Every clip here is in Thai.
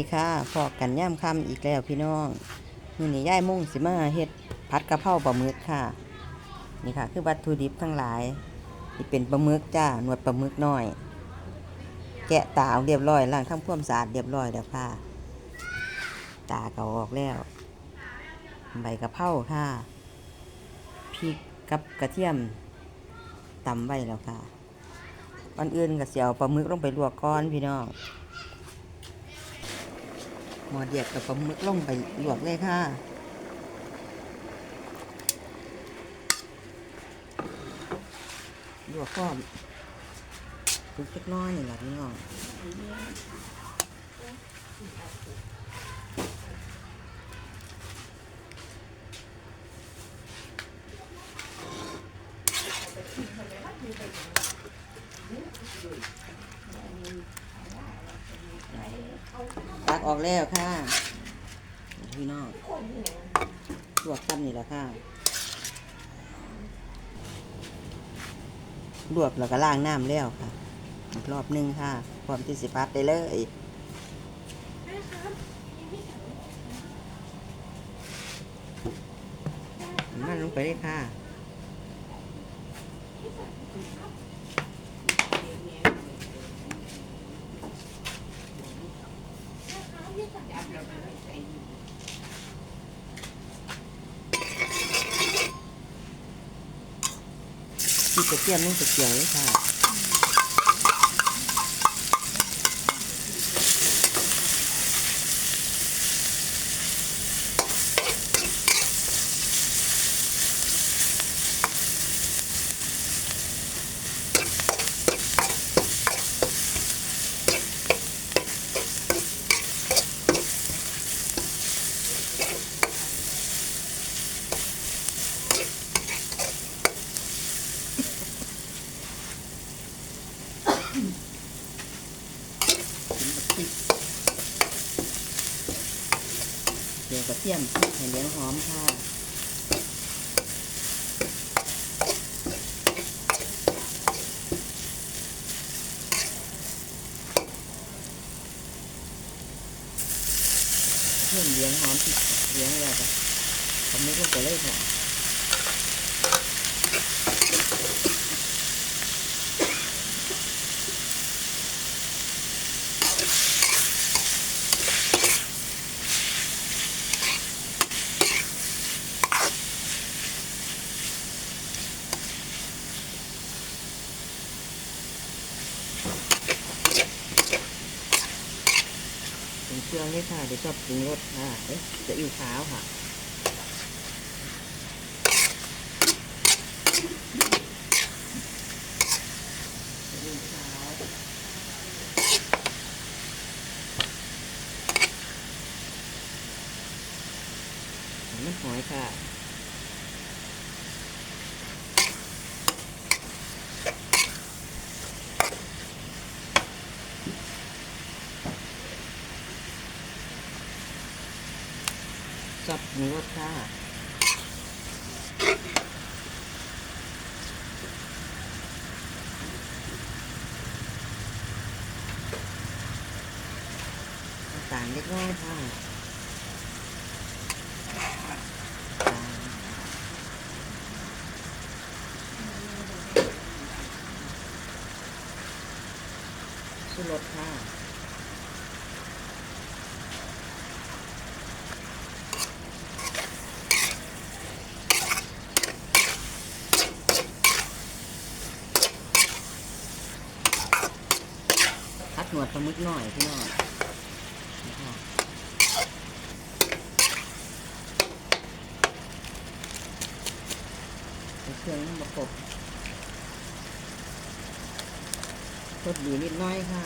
ดีค่ะพอกันย่ำคำอีกแล้วพี่น้องมื้อนี้ย่ายมุ่งสิมาเฮ็ดผัดกะเพราปลาหมึกค่ะ นี่ค่ะ คือวัตถุดิบทั้งหลายนี่เป็นปลาหมึกจ้าหนวดปลาหมึกน้อย แกะตาเอาเรียบร้อยล้างทำความสะอาดเรียบร้อยแล้วค่ะ ตาก็ออกแล้ว ใบกะเพราค่ะพริกกับกระเทียมตำไว้แล้วค่ะก่อนอื่นก็เสียวปลาหมึกลงไปลวกก่อนพี่น้อง หมอเดียดกับปลาหมึกลงไปลวกเลยค่ะลวกพร้อมทุกเล็กน้อยนี่แหละพี่น้องตัก ออกแล้วค่ะพี่น้องลวกตั้มนี่แหละค่ะลวกแล้วก็ล้างน้ำแล้วค่ะอีกรอบหนึงค่ะ ความที่สิพัดได้เลยมันลงไปเลยค่ะ ที่กระเทียมนุ่งจะเกี่ยวเลยค่ะ เดี๋ยวกระเทียมให้เหลืองหอมค่ะ เพิ่มเหลืองหอมพริกเหลืองอะไรกันทำนี้ลงไปเลยค่ะ เป็นเครื่องนี่ค่ะ เดี๋ยวชอบปรุงรสค่ะเอ๊ะจะอิ่วขาวค่ะน้ำหอยค่ะ จับหมูรสค่ะตาลเล็กน้อยค่ะชูรสค่ะ หนวดปลาหมึกหน่อยพี่น้องเครื่องประกบรสดีนิดน้อยค่ะ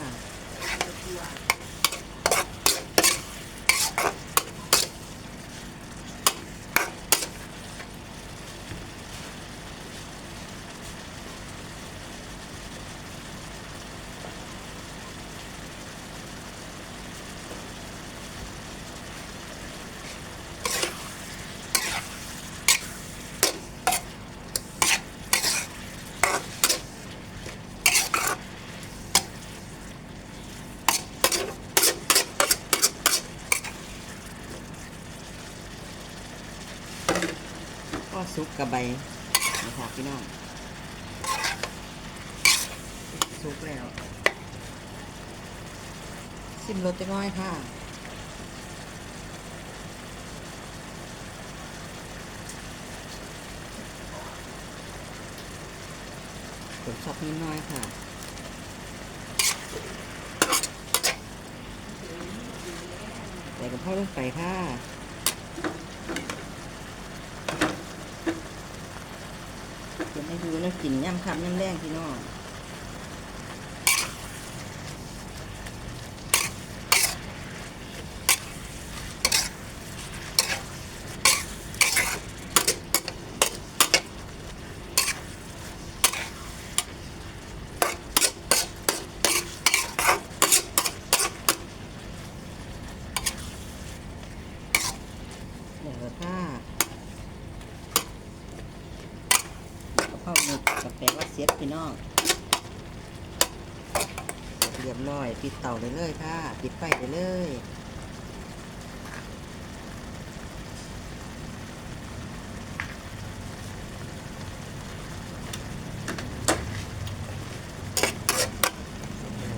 อสุกกับใบนี่ค่ะพี่น้องสุกแล้วซิมรสจะน้อยค่ะผลสับนิดหน้อยค่ะใส่กับพ่อลงไปค่ะ เดี๋ยวให้ดูนะกลิ่นย่ำคำย่ำแรงพี่น้อง เดี๋ยวถ้ากระเพราหมึกกับแปลว่าเซ็ตพี่ น้องเรียบร้อย ปิดเตาเลยเลยค่ะ ปิดไฟไปเลย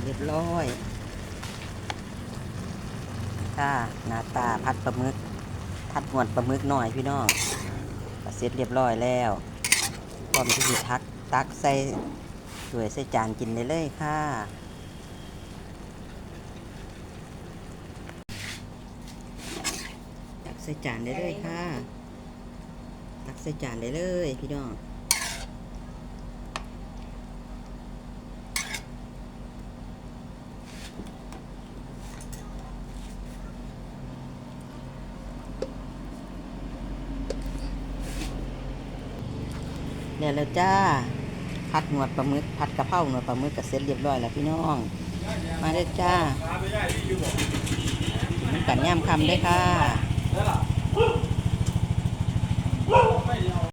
เรียบร้อยค่ะหน้าตาพัดปลาหมึกพัดหวดปลาหมึกหน่อยพี่น้องเสร็จเรียบร้อยแล้วพร้อมที่จะทัก ตักใส่ถ้วยใส่จานกินได้เลยค่ะ ตักใส่จานได้เลยค่ะ ตักใส่จานได้เลยพี่น้องเนี่ยแล้วจ้า พัดหนวดปลาหมึกพัดกระเพราหนวดปลาหมึกก็เสร็จเรียบร้อยแล้วพี่น้อง มาเด้จ้ามันกันย่ำคำได้ค่ะ